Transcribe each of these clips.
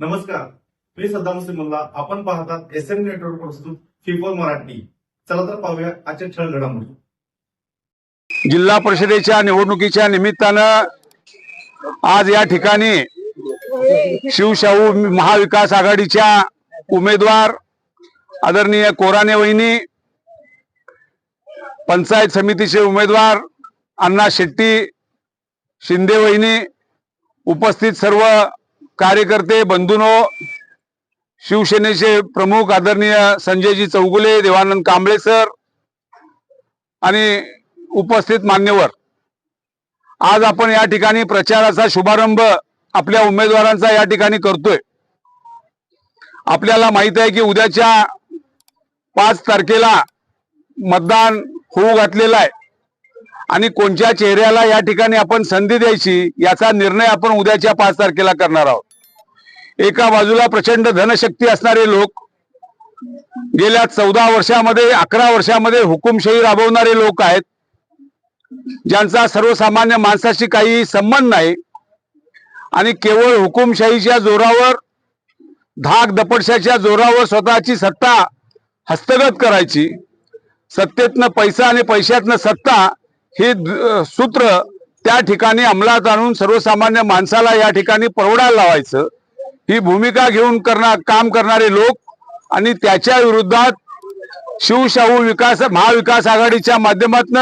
नमस्कार. मी सद्दाम सिमल्ला आपण पाहतात एस एम नेटवर्क प्रस्तुत फिफोर मराठी. चला तर पाहूया आजच्या ठळ घडामोडी. जिल्हा परिषदेच्या निवडणुकीच्या निमित्तानं आज या ठिकाणी शिवशाहू महाविकास आघाडीच्या उमेदवार आदरणीय कोराने वहिनी पंचायत समितीचे उमेदवार अण्णा शेट्टी शिंदे वहिनी उपस्थित सर्व कार्यकर्ते बंधूनो शिवसेनेचे प्रमुख आदरणीय संजयजी चौगुले देवानंद कांबळे सर आणि उपस्थित मान्यवर. आज आपण या ठिकाणी प्रचाराचा शुभारंभ आपल्या उमेदवारांचा या ठिकाणी करतोय. आपल्याला माहीत आहे की उद्याच्या पाच तारखेला मतदान होऊ घातलेलं आहे. आणि कोणत्या चेहऱ्याला या ठिकाणी आपण संधी द्यायची याचा निर्णय आपण उद्याच्या पाच तारखेला करणार आहोत. एका बाजूला प्रचंड धनशक्ती असणारे लोक गेल्या चौदा वर्षामध्ये अकरा वर्षामध्ये हुकुमशाही राबवणारे लोक आहेत ज्यांचा सर्वसामान्य माणसाशी काही संबंध नाही आणि केवळ हुकुमशाहीच्या जोरावर धाक दपडशाच्या जोरावर स्वतःची सत्ता हस्तगत करायची सत्तेतनं पैसा आणि पैशातनं सत्ता हे सूत्र त्या ठिकाणी अंमलात आणून सर्वसामान्य माणसाला या ठिकाणी परवडायला लावायचं. ही भूमिका घेऊन करणार काम करणारे लोक आणि त्याच्या विरोधात शिवशाहू विकास महाविकास आघाडीच्या माध्यमातून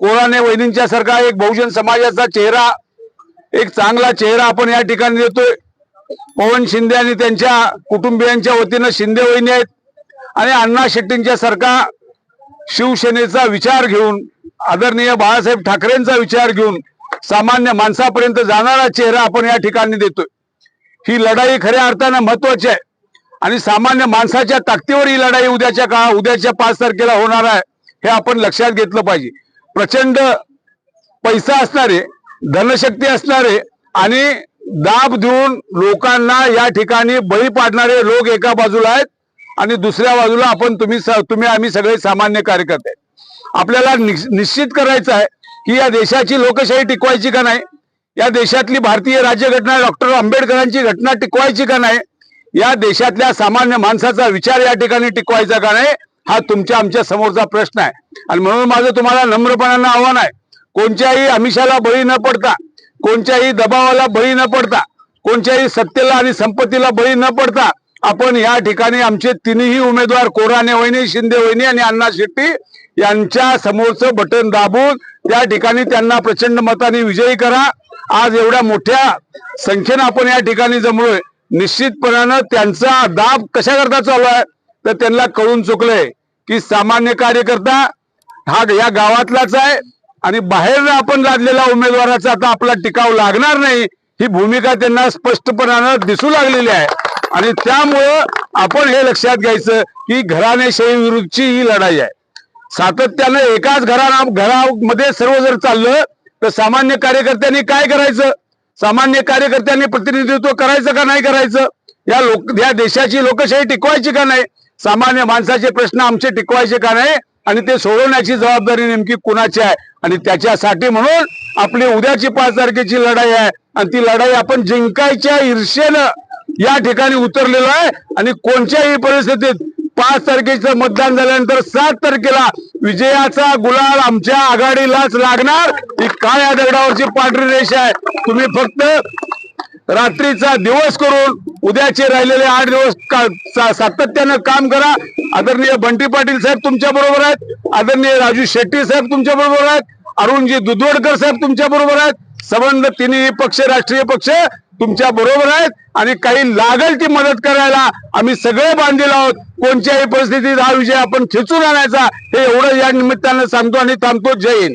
कोराने वहिनींच्या सारखा एक बहुजन समाजाचा चेहरा एक चांगला चेहरा आपण या ठिकाणी देतोय. पवन शिंदे आणि त्यांच्या कुटुंबियांच्या वतीनं शिंदे वहिनी आहेत. आणि अण्णा शेट्टींच्या सारखा शिवसेनेचा विचार घेऊन आदरणीय बाळासाहेब ठाकरेंचा विचार घेऊन सामान्य माणसापर्यंत जाणारा चेहरा आपण या ठिकाणी देतोय. ही लढाई खऱ्या अर्थानं महत्वाची आहे. आणि सामान्य माणसाच्या ताकदीवर ही लढाई उद्याच्या का उद्याच्या पाच तारखेला होणार आहे हे आपण लक्षात घेतलं पाहिजे. प्रचंड पैसा असणारे धनशक्ती असणारे आणि दाब देऊन लोकांना या ठिकाणी बळी पाडणारे लोक एका बाजूला आहेत आणि दुसऱ्या बाजूला आपण तुम्ही स- तुम्ही आम्ही सगळे सामान्य कार्यकर्ते. आपल्याला निश्चित करायचं आहे की या देशाची लोकशाही टिकवायची का नाही? या देशातली भारतीय राज्यघटना डॉक्टर आंबेडकरांची घटना टिकवायची का नाही? या देशातल्या सामान्य माणसाचा विचार या ठिकाणी टिकवायचा का नाही? हा तुमच्या आमच्या समोरचा प्रश्न आहे. आणि म्हणून माझं तुम्हाला नम्रपणानं आव्हान आहे. कोणत्याही आमिषाला बळी न पडता कोणत्याही दबावाला बळी न पडता कोणत्याही सत्तेला आणि संपत्तीला बळी न पडता आपण या ठिकाणी आमचे तिन्ही उमेदवार कोराने वहिनी शिंदे वहिनी आणि अण्णा शेट्टी यांच्या समोरचं बटन दाबून त्या ठिकाणी त्यांना प्रचंड मताने विजयी करा. आज एवढ्या मोठ्या संख्येनं आपण या ठिकाणी जमलोय. निश्चितपणानं त्यांचा दाब कशा करता चालू आहे तर त्यांना कळून चुकलंय की सामान्य कार्यकर्ता हा या गावातलाच आहे आणि बाहेर आपण लादलेला उमेदवाराचा आता आपला टिकाव लागणार नाही ही भूमिका त्यांना स्पष्टपणानं दिसू लागलेली आहे. आणि त्यामुळं आपण हे लक्षात घ्यायचं की घराणेशाही विरुद्धची ही लढाई आहे. सातत्यानं एकाच घरा घरामध्ये सर्व जर चाललं तर सामान्य कार्यकर्त्यांनी काय करायचं? सामान्य कार्यकर्त्यांनी प्रतिनिधित्व करायचं का नाही करायचं? या लोक या देशाची लोकशाही टिकवायची का नाही? सामान्य माणसाचे प्रश्न आमचे टिकवायचे का नाही? आणि ते सोडवण्याची जबाबदारी नेमकी कुणाची आहे? आणि त्याच्यासाठी म्हणून आपली उद्याची पाच तारखेची लढाई आहे. आणि ती लढाई आपण जिंकायच्या ईर्षेनं या ठिकाणी उतरलेलो आहे. आणि कोणत्याही परिस्थितीत पाच तारखेचं मतदान झाल्यानंतर सात तारखेला विजयाचा गुलाल आमच्या आघाडीलाच लागणार. ही काळ्या दगडावरची पांढरी रेषा आहे. तुम्ही फक्त रात्रीचा दिवस करून उद्याचे राहिलेले आठ दिवस का- सातत्यानं काम करा. आदरणीय बंटी पाटील साहेब तुमच्या बरोबर आहेत. आदरणीय राजू शेट्टी साहेब तुमच्या बरोबर आहेत. अरुणजी दुधवडकर साहेब तुमच्या बरोबर आहेत. संबंध तिन्ही पक्ष राष्ट्रीय पक्ष तुमच्या बरोबर आहेत आणि काही लागल ती मदत करायला आम्ही सगळे बांधील आहोत. कोणत्याही परिस्थितीत हा विजय आपण खेचून आणायचा हे एवढं या निमित्तानं सांगतो आणि थांबतो. जय हिंद.